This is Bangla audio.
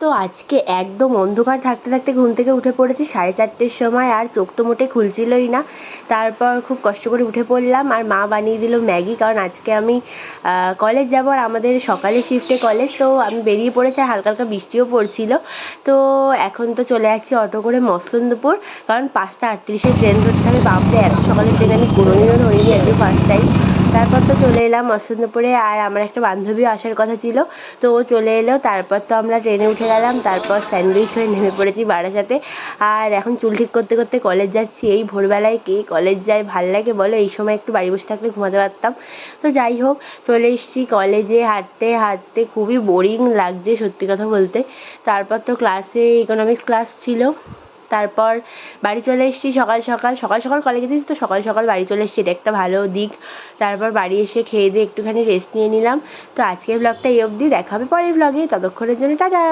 তো আজকে একদম অন্ধকার থাকতে থাকতে ঘুম থেকে উঠে পড়েছি, সাড়ে চারটের সময় আর চোখ তো মোটে খুলছিলই না। তারপর খুব কষ্ট করে উঠে পড়লাম আর মা বানিয়ে দিল ম্যাগি, কারণ আজকে আমি কলেজ যাব আর আমাদের সকালে শিফটে কলেজ, তো আমি বেরিয়ে পড়েছি আর হালকা হালকা বৃষ্টিও পড়ছিল। তো এখন তো চলে যাচ্ছি অটো করে মসলন্দপুর কারণ পাঁচটা আটত্রিশে ট্রেন ধরতে হবে, বাপরে এত সকালের ট্রেন আমি কোনোদিনও ধরিনি। আজকে ফার্স্ট টাইম তারপর তো চলে এলাম মসলন্দপুরে আর আমার একটা বান্ধবীও আসার কথা ছিল। তো ও চলে এলো, তারপর তো আমরা ট্রেনে উঠে গেলাম, তারপর স্যান্ডউইচ হয়ে নেমে পড়েছি বারাসাতে আর এখন চুল ঠিক করতে করতে কলেজ যাচ্ছি। এই ভোরবেলায় কে কলেজ যায়, ভালো লাগে বলো? এই সময় একটু বাড়ি বসে থাকলে ঘুমাতে পারতাম। তো যাই হোক, চলে এসেছি কলেজে হাঁটতে হাঁটতে খুবই বোরিং লাগছে সত্যি কথা বলতে। তারপর তো ক্লাসে ইকোনমিক্স ক্লাস ছিল। তারপর বাড়ি চলে এসেছি সকাল সকাল। সকাল সকাল কলেজে গেছি তো সকাল সকাল বাড়ি চলে এসেছি, এটা একটা ভালো দিক। তারপর বাড়ি এসে খেয়ে দিয়ে একটুখানি রেস্ট নিয়ে নিলাম। তো আজকের ব্লগটা এই অবধি, দেখা হবে পরের ব্লগে ততক্ষণের জন্য টাটা!